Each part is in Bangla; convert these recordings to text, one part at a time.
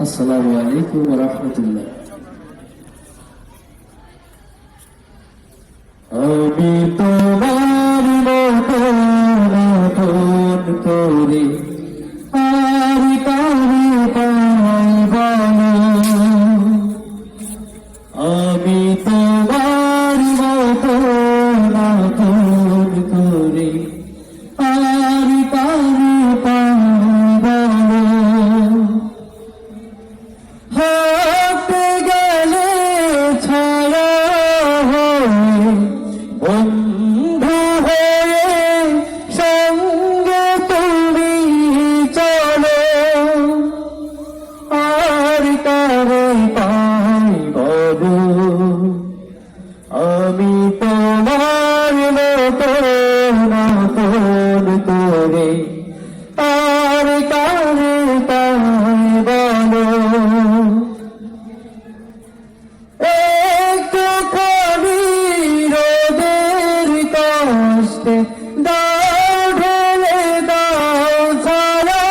السلام عليكم ورحمة الله. আমি পথে দাও, ঢেলে দাও, ছাড়া।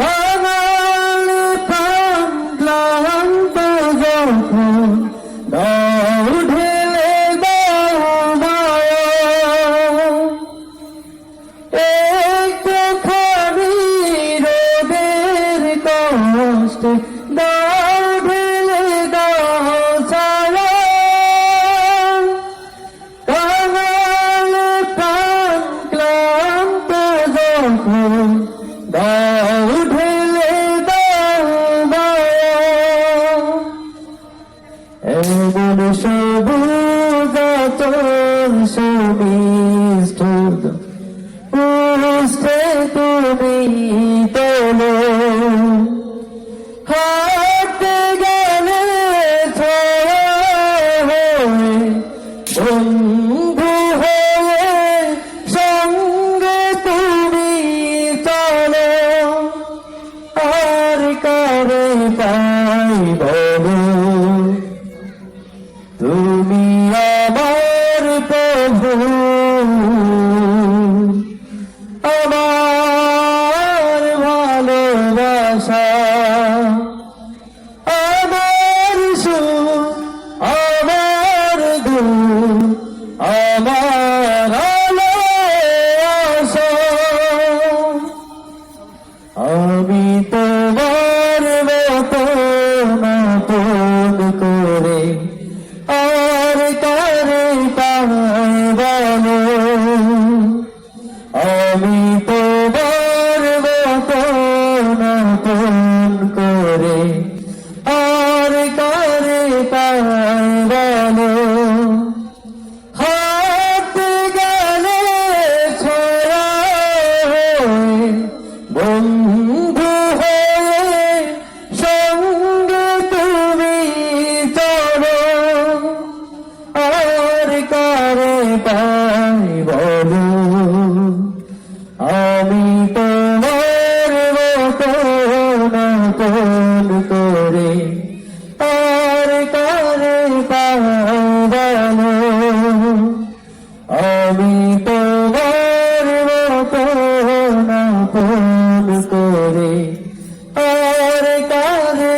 কাঙালি প্রাণ ক্লান্ত যখন দাও, ঢেলে দাও দাও একটুখানি রোদের কষ্টে আর কারে পাবো আমি তোমার মতন করে আর কারে পাবো আর কারে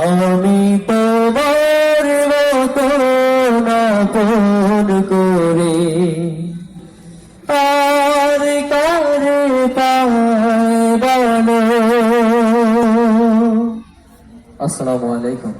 আমি না কোন করে। আর কারে পাবো আসসালামু আলাইকুম।